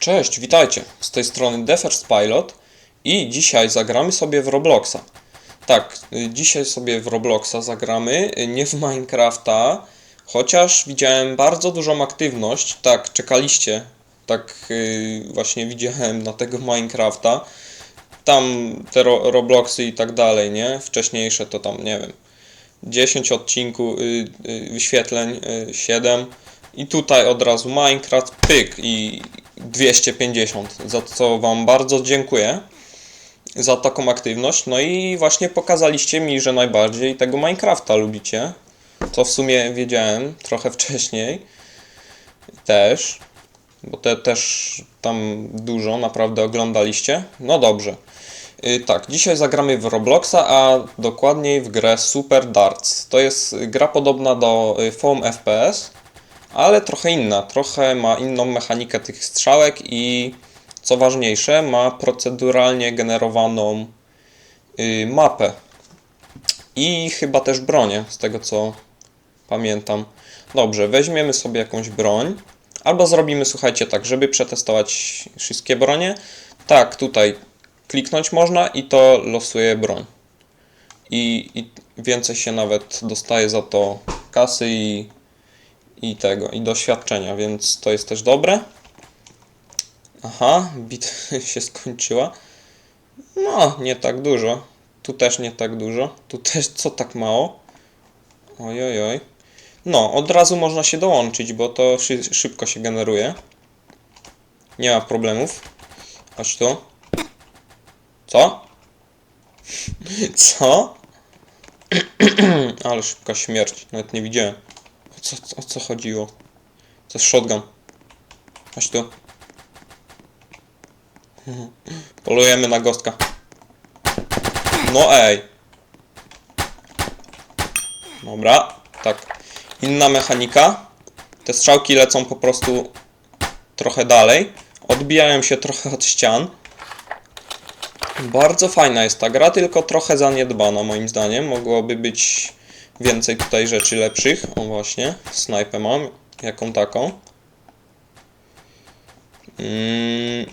Cześć, witajcie. Z tej strony The First Pilot i dzisiaj zagramy sobie w Robloxa. Tak, y, dzisiaj sobie w Robloxa zagramy, y, nie w Minecrafta, chociaż widziałem bardzo dużą aktywność. Tak, czekaliście. Tak y, właśnie widziałem na tego Minecrafta. Tam te ro Robloxy i tak dalej, nie? Wcześniejsze to tam, nie wiem, 10 odcinków, y, y, wyświetleń, y, 7. I tutaj od razu Minecraft, pyk i 250, za co Wam bardzo dziękuję za taką aktywność. No i właśnie pokazaliście mi, że najbardziej tego Minecrafta lubicie, co w sumie wiedziałem trochę wcześniej też, bo te też tam dużo naprawdę oglądaliście. No dobrze. Y, Tak, dzisiaj zagramy w Robloxa, a dokładniej w grę Super Darts. To jest gra podobna do y, Foam FPS, ale trochę inna. Trochę ma inną mechanikę tych strzałek i co ważniejsze, ma proceduralnie generowaną y, mapę. I chyba też bronię, z tego co pamiętam. Dobrze, weźmiemy sobie jakąś broń. Albo zrobimy, słuchajcie, tak, żeby przetestować wszystkie bronie. Tak, tutaj kliknąć można i to losuje broń. I, I więcej się nawet dostaje za to kasy i, i tego, i doświadczenia, więc to jest też dobre. Aha, bit się skończyła. No, nie tak dużo. Tu też nie tak dużo. Tu też co tak mało? Oj, oj, oj. No, od razu można się dołączyć, bo to szy szybko się generuje. Nie ma problemów. Chodź tu. Co? Co? Ale szybka śmierć. Nawet nie widziałem. Co, o co chodziło? To jest shotgun. Chodź tu. Polujemy na gostka. No ej. Dobra, tak. Inna mechanika. Te strzałki lecą po prostu trochę dalej. Odbijają się trochę od ścian. Bardzo fajna jest ta gra, tylko trochę zaniedbana moim zdaniem. Mogłoby być więcej tutaj rzeczy lepszych. O właśnie, snajpę mam. Jaką taką? Mm,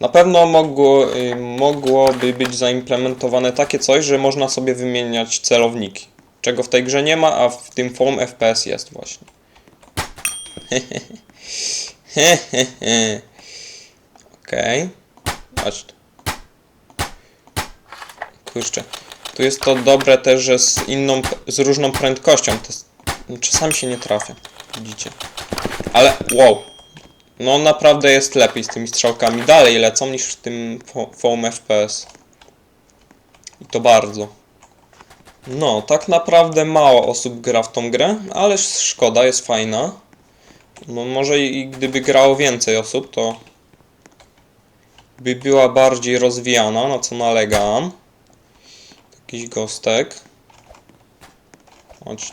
na pewno mogło, y, mogłoby być zaimplementowane takie coś, że można sobie wymieniać celowniki. Czego w tej grze nie ma, a w tym Foam FPS jest właśnie. Okej. Okay. Tu. Kurczę. Tu jest to dobre też, że z inną, z różną prędkością. Czasami się nie trafia. Widzicie. Ale wow. No naprawdę jest lepiej z tymi strzałkami. Dalej lecą niż w tym fo- Foam FPS. I to bardzo. No, tak naprawdę mało osób gra w tą grę, ale szkoda, jest fajna. No może i gdyby grało więcej osób, to by była bardziej rozwijana, na co nalegam. Jakiś gostek. Chodź.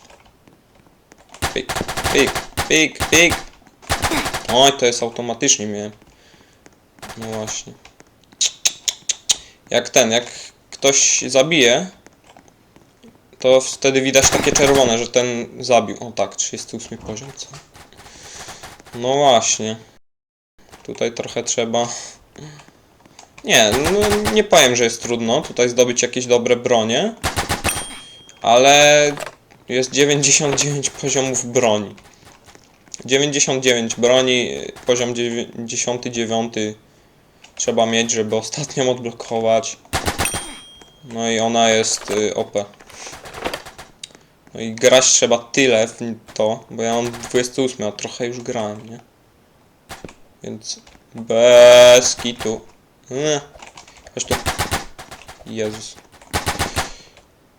Pik, pik, pik, pik. Oj, to jest automatycznie miałem. No właśnie. Jak ten, jak ktoś zabije, to wtedy widać takie czerwone, że ten zabił. O tak, 38 poziom, co? No właśnie. Tutaj trochę trzeba... Nie, no nie powiem, że jest trudno tutaj zdobyć jakieś dobre bronie, ale jest 99 poziomów broni. 99 broni, poziom 99 trzeba mieć, żeby ostatnią odblokować. No i ona jest y, OP. No i grać trzeba tyle w to, bo ja mam 28, a trochę już grałem, nie? Więc bez kitu. Nie. Chodź. Jezus.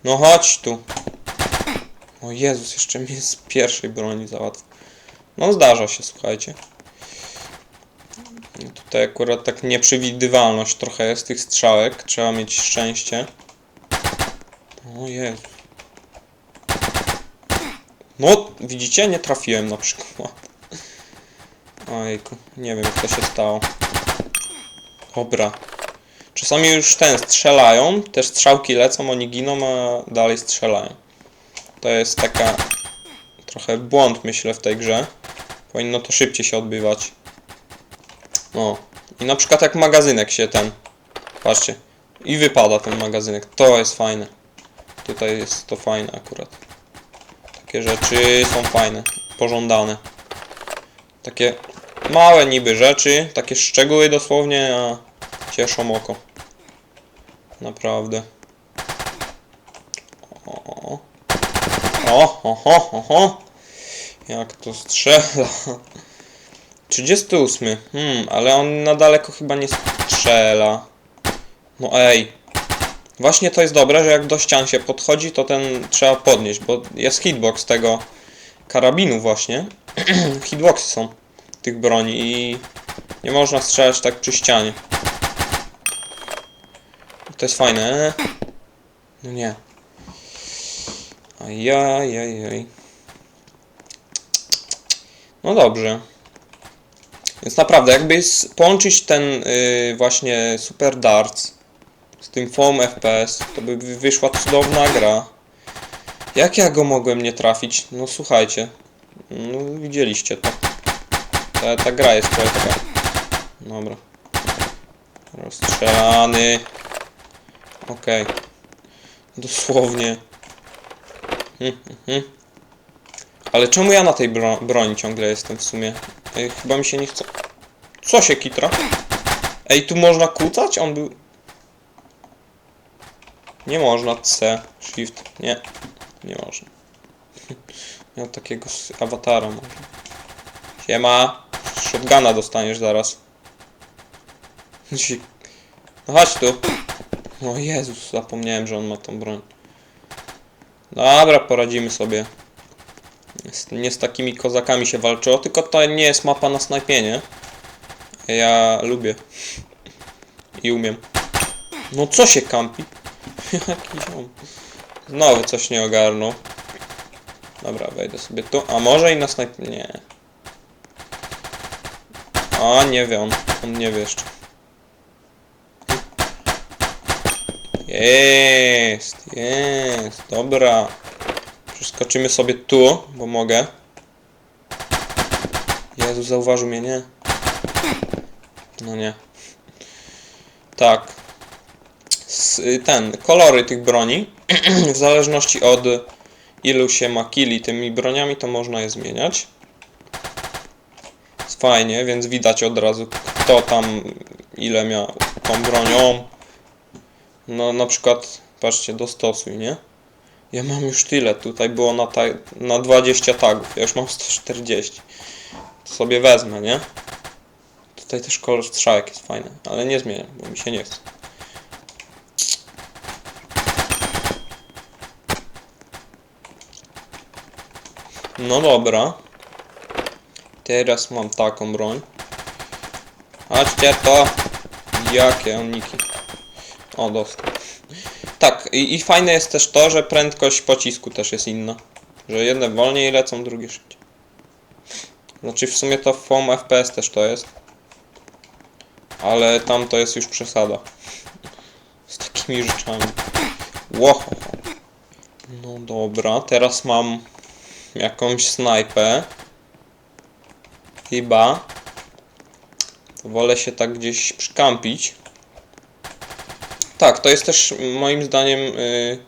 No chodź tu. O Jezus, jeszcze mnie z pierwszej broni załatwił. No zdarza się, słuchajcie. Tutaj akurat tak nieprzewidywalność trochę jest tych strzałek. Trzeba mieć szczęście. O Jezu. No, widzicie? Nie trafiłem na przykład. Ojku, nie wiem jak to się stało. Dobra. Czasami już ten strzelają, te strzałki lecą, oni giną, a dalej strzelają. To jest taka trochę błąd myślę w tej grze. Powinno to szybciej się odbywać. No. I na przykład jak magazynek się ten... Patrzcie. I wypada ten magazynek. To jest fajne. Tutaj jest to fajne akurat. Takie rzeczy są fajne. Pożądane. Takie małe niby rzeczy. Takie szczegóły dosłownie, a cieszą oko. Naprawdę. O, o, oho, oho. Jak to strzela. 38. Hmm, ale on na daleko chyba nie strzela. No ej. Właśnie to jest dobre, że jak do ścian się podchodzi, to ten trzeba podnieść, bo jest hitbox tego karabinu właśnie. Hitboxy są tych broni i nie można strzelać tak przy ścianie. To jest fajne. No nie. Ajajajaj. No dobrze. Więc naprawdę, jakby połączyć ten y, właśnie Super Darts z tym Foam FPS, to by wy- wyszła cudowna gra. Jak ja go mogłem nie trafić? No słuchajcie. No widzieliście to. Ta, ta gra jest trochę taka. Dobra. Rozstrzelany. Okej. Dosłownie. Hmm, hmm, hmm. Ale czemu ja na tej bro broni ciągle jestem w sumie? Ej, chyba mi się nie chce. Co się kitra? Ej, tu można kucać? On był... Nie można. C. Shift. Nie. Nie można. Miał takiego awatara może. Siema. Shotguna dostaniesz zaraz. No chodź tu. O Jezus, zapomniałem, że on ma tą broń. Dobra, poradzimy sobie. Nie z takimi kozakami się walczyło, tylko to nie jest mapa na snajpienie. Ja lubię. I umiem. No co się kampi? Jaki ziom. Znowu coś nie ogarnął. Dobra, wejdę sobie tu. A może i na snajpienie? Nie. A, nie wie on. On nie wie jeszcze. Jest, jest, dobra. Przeskoczymy sobie tu, bo mogę. Jezu, zauważył mnie, nie? No nie. Tak. S- ten, kolory tych broni, w zależności od ilu się ma killi tymi broniami, to można je zmieniać. Fajnie, więc widać od razu, kto tam ile miał tą bronią. No na przykład, patrzcie, dostosuj, nie? Ja mam już tyle, tutaj było na, ta, na 20 tagów, ja już mam 140. To sobie wezmę, nie? Tutaj też kolor strzałek jest fajny, ale nie zmieniam, bo mi się nie chce. No dobra. Teraz mam taką broń. Chodźcie to! Jakie oniki. O, dostał. Tak, i, i fajne jest też to, że prędkość pocisku też jest inna. Że jedne wolniej lecą, drugie szybciej. Znaczy w sumie to w Foam FPS też to jest. Ale tam to jest już przesada. Z takimi rzeczami. Ło. No dobra, teraz mam jakąś snajpę. Chyba. Wolę się tak gdzieś przykampić. Tak, to jest też moim zdaniem. Yy...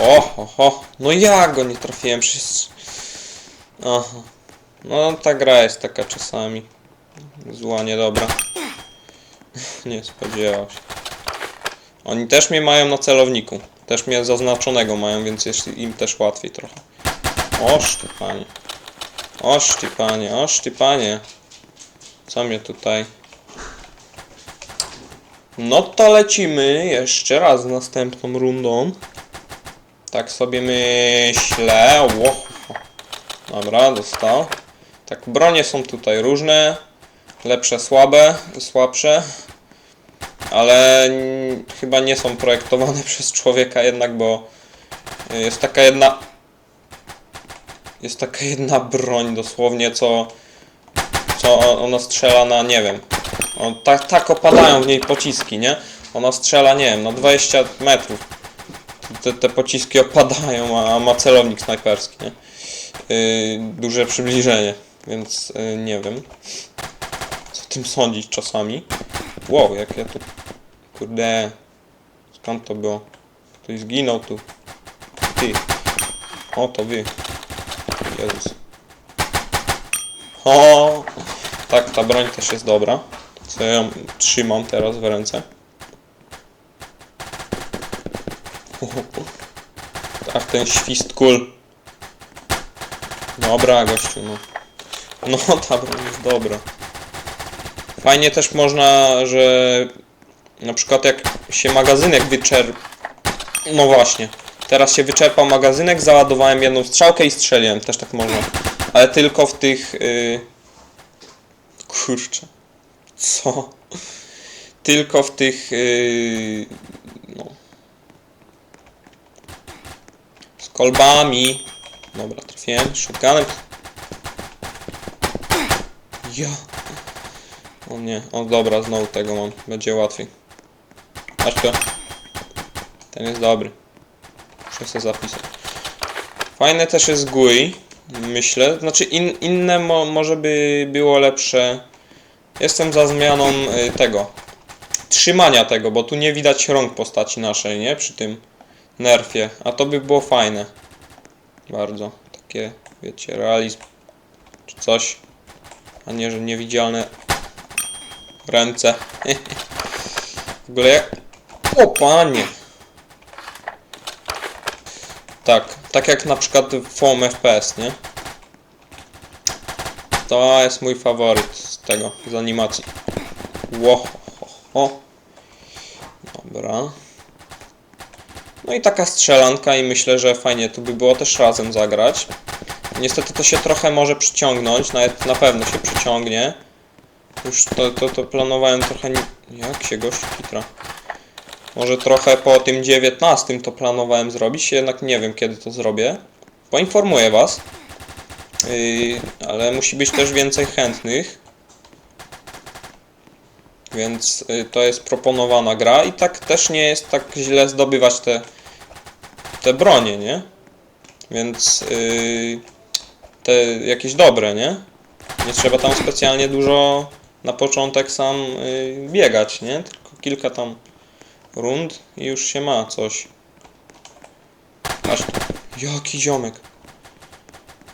O, oho. No ja go nie trafiłem przez. Aha. No ta gra jest taka czasami. Zła, niedobra. nie spodziewał się. Oni też mnie mają na celowniku. Też mnie zaznaczonego mają, więc jest im też łatwiej trochę. Oż panie. Oż ty panie, oż ty panie. Co mnie tutaj... No to lecimy jeszcze raz z następną rundą. Tak sobie myślę. Ło. Dobra, dostał. Tak, bronie są tutaj różne. Lepsze, słabe, słabsze. Ale chyba nie są projektowane przez człowieka jednak, bo jest taka jedna... Jest taka jedna broń dosłownie, co... Co ona strzela na, nie wiem... O, tak, tak opadają w niej pociski, nie? Ona strzela, nie wiem, na 20 metrów. Te, te pociski opadają, a ma celownik snajperski, nie? Yy, duże przybliżenie, więc yy, nie wiem. Co tym sądzić czasami. Wow, jak ja tu... Kurde... Skąd to było? Ktoś zginął tu. Ty. O, to wy. Jezus. O! Tak, ta broń też jest dobra. Co ja ją trzymam teraz w ręce. Ach, ten świst kul. Dobra, gościu, no. No, ta broń jest dobra. Fajnie też można, że na przykład jak się magazynek wyczerp... No właśnie. Teraz się wyczerpał magazynek, załadowałem jedną strzałkę i strzeliłem. Też tak można. Ale tylko w tych... Yy... Kurczę. Co? Tylko w tych... Yy... No. Z kolbami. Dobra, trafiłem. Shotgunem. Ja. O nie. O dobra, znowu tego mam. Będzie łatwiej. Aż to. Ten jest dobry. Muszę sobie zapisać. Fajne też jest GUI. Myślę. Znaczy in, inne mo, może by było lepsze. Jestem za zmianą y, tego. Trzymania tego, bo tu nie widać rąk postaci naszej, nie? Przy tym nerfie. A to by było fajne. Bardzo. Takie, wiecie, realizm. Czy coś. A nie, że niewidzialne ręce. w ogóle jak... O panie! Tak, tak jak na przykład w Foam FPS, nie? To jest mój faworyt z tego, z animacji. Ło, ho, ho. Dobra. No i taka strzelanka i myślę, że fajnie tu by było też razem zagrać. Niestety to się trochę może przyciągnąć, nawet na pewno się przyciągnie. Już to, to, to planowałem trochę... Nie... Jak się gościu kitra? Może trochę po tym 19 to planowałem zrobić, jednak nie wiem kiedy to zrobię. Poinformuję Was. Yy, ale musi być też więcej chętnych. Więc yy, to jest proponowana gra i tak też nie jest tak źle zdobywać te, te bronie, nie? Więc yy, te jakieś dobre, nie? Nie trzeba tam specjalnie dużo na początek sam yy, biegać, nie? Tylko kilka tam rund i już się ma coś. Aż jaki ziomek.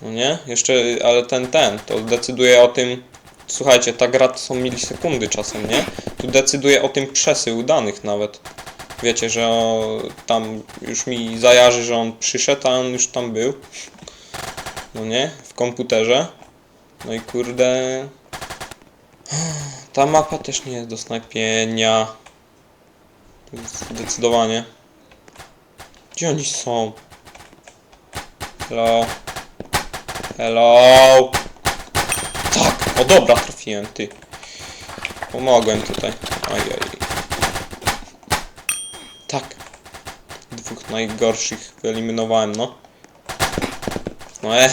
No nie? Jeszcze, ale ten, ten, to decyduje o tym, słuchajcie, ta gra to są milisekundy czasem, nie? Tu decyduje o tym przesył danych nawet. Wiecie, że o, tam już mi zajarzy, że on przyszedł, a on już tam był. No nie? W komputerze. No i kurde... Ta mapa też nie jest do snajpienia. Zdecydowanie. Gdzie oni są? Hello? Hello? Tak! O dobra, trafiłem, ty. Pomogłem tutaj. Ajaj. Tak. Dwóch najgorszych wyeliminowałem, no. No eee.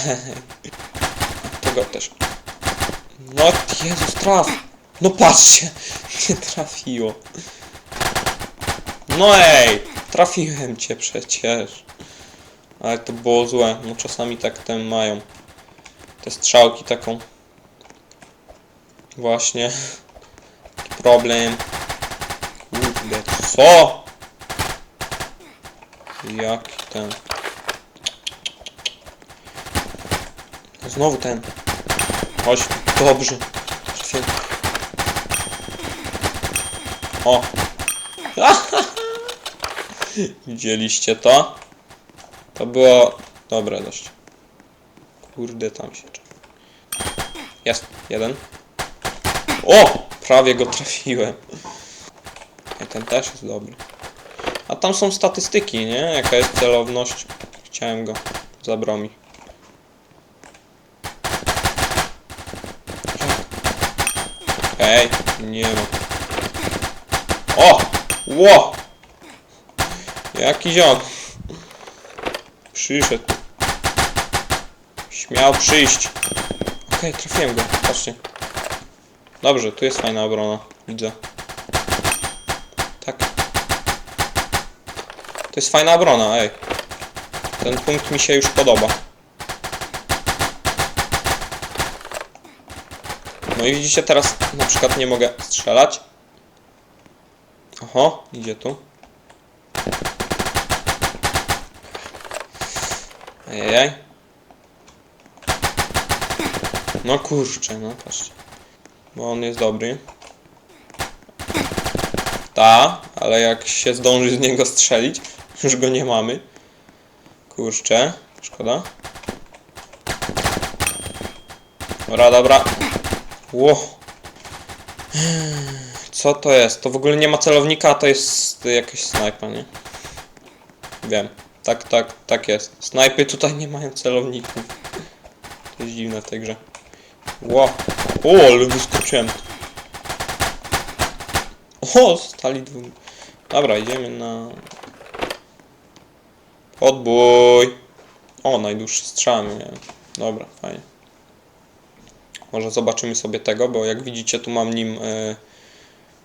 Tego też. No Jezus, traf! No patrzcie! Nie trafiło. No ej! Trafiłem cię przecież. Ale to było złe. No czasami tak ten mają. Te strzałki taką. Właśnie. Problem. Kurde, co? Jaki ten. Znowu ten. Chodź, dobrze. O. Widzieliście to? To było dobre dość. Kurde, tam się. Jest, jeden. O! Prawie go trafiłem. I ten też jest dobry. A tam są statystyki, nie? Jaka jest celowność. Chciałem go. Zabrał mi. Ej, nie ma. O! Ło! Jaki ziom. Przyszedł. Śmiał przyjść. Okej, trafiłem go. Patrzcie. Dobrze, tu jest fajna obrona. Widzę. Tak. To jest fajna obrona, ej. Ten punkt mi się już podoba. No i widzicie, teraz na przykład nie mogę strzelać. Oho, idzie tu. Ajajaj. No kurczę, no patrzcie. Bo on jest dobry. Ta, ale jak się zdąży z niego strzelić, już go nie mamy. Kurczę, szkoda. Dobra, dobra. Ło. Co to jest? To w ogóle nie ma celownika, to jest jakaś snajpa, nie? Wiem. Tak, tak, tak jest. Snajpy tutaj nie mają celowników. To jest dziwne w tej grze. Ło. O, ale wyskoczyłem. O, stali dwóch. Dobra, idziemy na... Podbój. O, najdłuższy strzał miałem. Dobra, fajnie. Może zobaczymy sobie tego, bo jak widzicie tu mam nim e,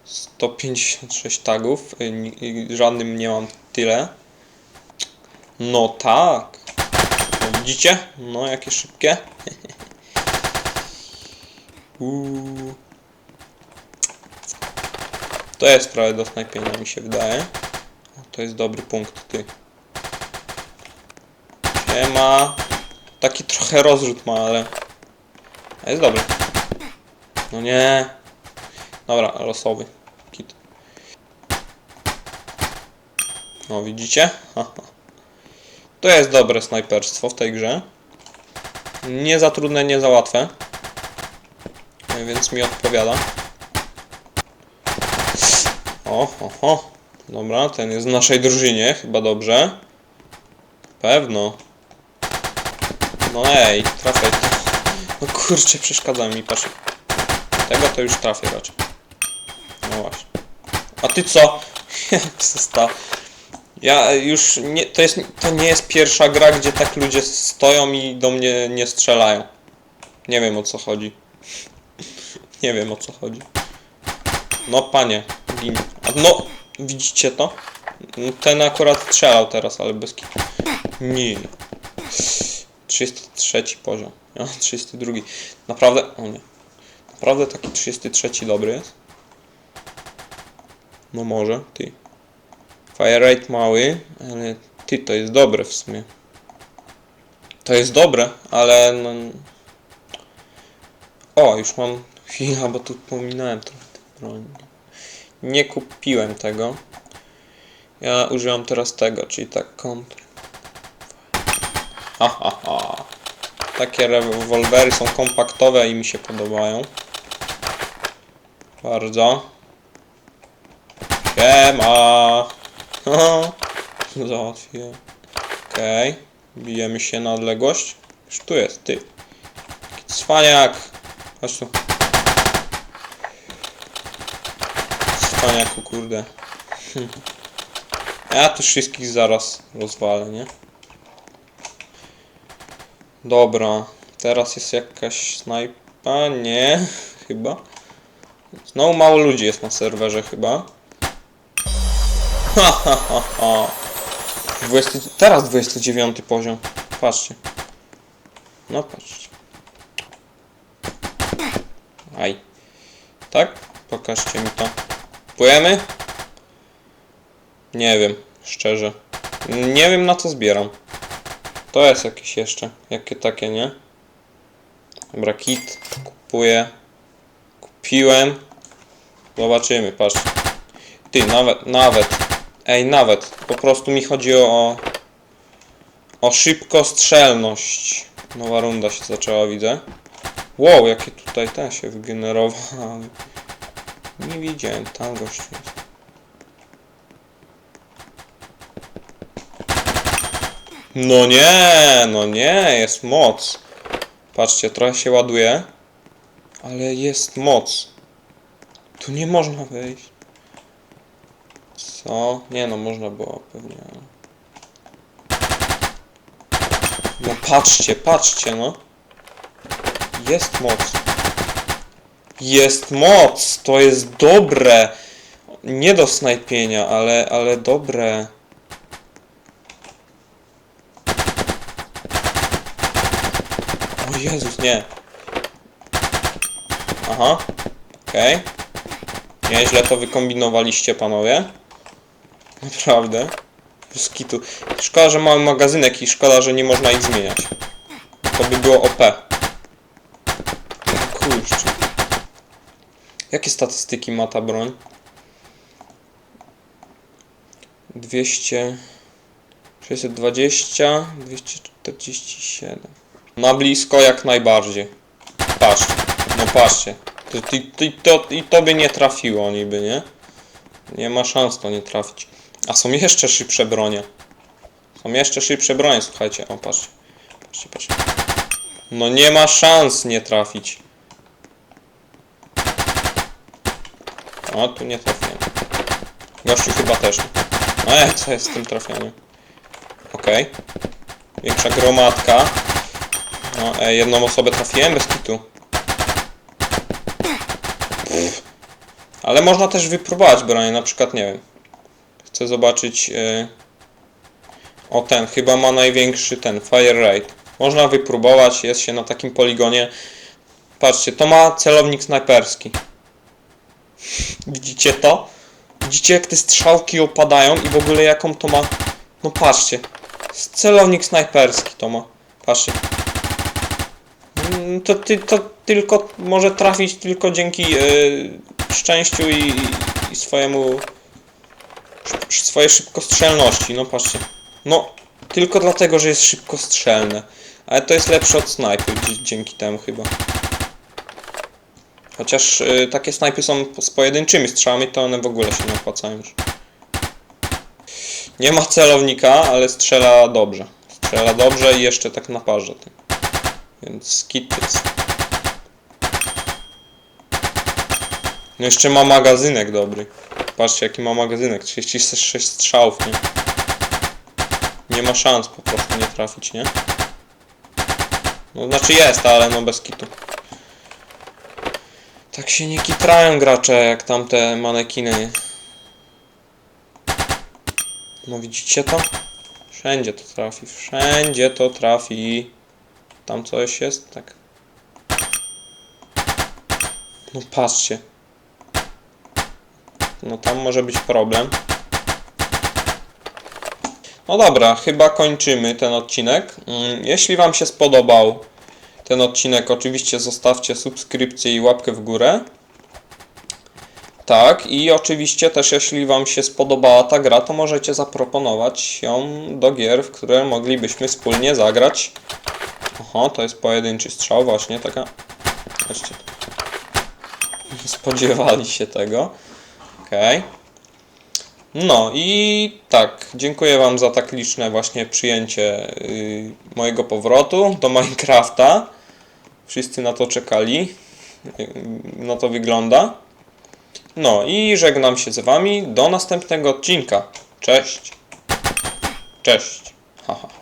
156 tagów. e, i żadnym nie mam tyle. No tak. No, widzicie? No jakie szybkie. Uuu. To jest prawie do snajpienia mi się wydaje. To jest dobry punkt, ty. Siema. Taki trochę rozrzut ma, ale... Jest dobry. No nie. Dobra, losowy. Kit. No widzicie? Haha. To jest dobre snajperstwo w tej grze. Nie za trudne, nie za łatwe. E, Więc mi odpowiada. O, ho. Dobra, ten jest w naszej drużynie, chyba dobrze. Pewno. No ej, trafiaj. No kurczę, przeszkadza mi, patrz. Tego to już trafię raczej. No właśnie. A ty co? Jak stało? Ja już nie, to jest, to nie jest pierwsza gra, gdzie tak ludzie stoją i do mnie nie strzelają. Nie wiem o co chodzi. Nie wiem o co chodzi. No panie, gin. No, widzicie to? Ten akurat strzelał teraz, ale bez kitu. Nie. 33 poziom. Ja 32. Naprawdę, o nie. Naprawdę taki 33 dobry jest? No może, ty. Fire rate mały, ale ty, to jest dobre w sumie. To jest dobre, ale no... O, już mam chwilę, bo tu pominąłem trochę tej broni. Nie kupiłem tego. Ja używam teraz tego, czyli tak kontr. Ha, ha, ha. Takie rewolwery są kompaktowe i mi się podobają. Bardzo. Siema. Haha. Załatwię. Okej. Bijemy się na odległość. Już tu jest, ty. Cwaniak. Chodź tu. Cwaniaku, kurde. Ja tu wszystkich zaraz rozwalę, nie? Dobra. Teraz jest jakaś snajpa? Nie. Chyba. Znowu mało ludzi jest na serwerze chyba. Ha ha ha ha. 20, teraz 29 poziom. Patrzcie. No patrzcie. Aj. Tak? Pokażcie mi to. Płujemy? Nie wiem, szczerze. Nie wiem na co zbieram. To jest jakieś jeszcze. Jakie takie, nie? Dobra, kit. Kupuję. Kupiłem. Zobaczymy, patrz. Ty, nawet, nawet. Ej, nawet. Po prostu mi chodzi o... O szybkostrzelność. Nowa runda się zaczęła, widzę. Wow, jakie tutaj te się wygenerowały. Nie widziałem, tam gościu jest. No nie, no nie, jest moc. Patrzcie, trochę się ładuje. Ale jest moc. Tu nie można wejść. Co? Nie no, można było pewnie. No patrzcie, patrzcie no. Jest moc. Jest moc! To jest dobre! Nie do snajpienia, ale, ale dobre. O Jezus, nie. Aha. Okej. Nieźle to wykombinowaliście, panowie. Naprawdę. Bez kitu. Szkoda, że mały magazynek i szkoda, że nie można ich zmieniać. To by było OP. Kurczę. Jakie statystyki ma ta broń? 200... 620, 247. Na blisko jak najbardziej. Patrzcie, no patrzcie. To, to, to, I to by nie trafiło niby, nie? Nie ma szans to nie trafić. A są jeszcze szybsze bronie. Są jeszcze szybsze bronie, słuchajcie. O, patrzcie. Patrzcie, patrzcie. No nie ma szans nie trafić. O, tu nie trafiłem. Gościu chyba też. E, co jest z tym trafianiem? Okej. Większa gromadka. No, e, jedną osobę trafiłem bez kitu. Ale można też wypróbować broń, na przykład, nie wiem. Chcę zobaczyć... E... O, ten, chyba ma największy ten, Fire Rate. Można wypróbować, jest się na takim poligonie. Patrzcie, to ma celownik snajperski. Widzicie to? Widzicie jak te strzałki opadają i w ogóle jaką to ma... No patrzcie. Celownik snajperski to ma. Patrzcie. Mm, To, to tylko może trafić tylko dzięki yy, szczęściu i, i swojemu swojej szybkostrzelności. No patrzcie. No, tylko dlatego, że jest szybkostrzelne. Ale to jest lepsze od snajpy dzięki temu chyba. Chociaż y, takie snajpy są z pojedynczymi strzałami, to one w ogóle się nie opłacają już. Nie ma celownika, ale strzela dobrze. Strzela dobrze i jeszcze tak naparza tym. Więc kit jest. No jeszcze ma magazynek dobry. Patrzcie jaki ma magazynek. 36 strzałów, nie? Nie ma szans po prostu nie trafić, nie? No znaczy jest, ale no bez kitu. Tak się nie kitrają gracze jak tamte manekiny. No widzicie to? Wszędzie to trafi, wszędzie to trafi. Tam coś jest? Tak. No patrzcie. No tam może być problem. No dobra, chyba kończymy ten odcinek. Mm, Jeśli Wam się spodobał ten odcinek, oczywiście zostawcie subskrypcję i łapkę w górę. Tak, i oczywiście też jeśli Wam się spodobała ta gra, to możecie zaproponować ją do gier, w które moglibyśmy wspólnie zagrać. Oho, to jest pojedynczy strzał, właśnie taka. Nie spodziewali się tego. Okej. No i tak, dziękuję Wam za tak liczne właśnie przyjęcie yy, mojego powrotu do Minecrafta. Wszyscy na to czekali. Yy, no to wygląda. No i żegnam się z Wami do następnego odcinka. Cześć. Cześć. Ha, ha, ha.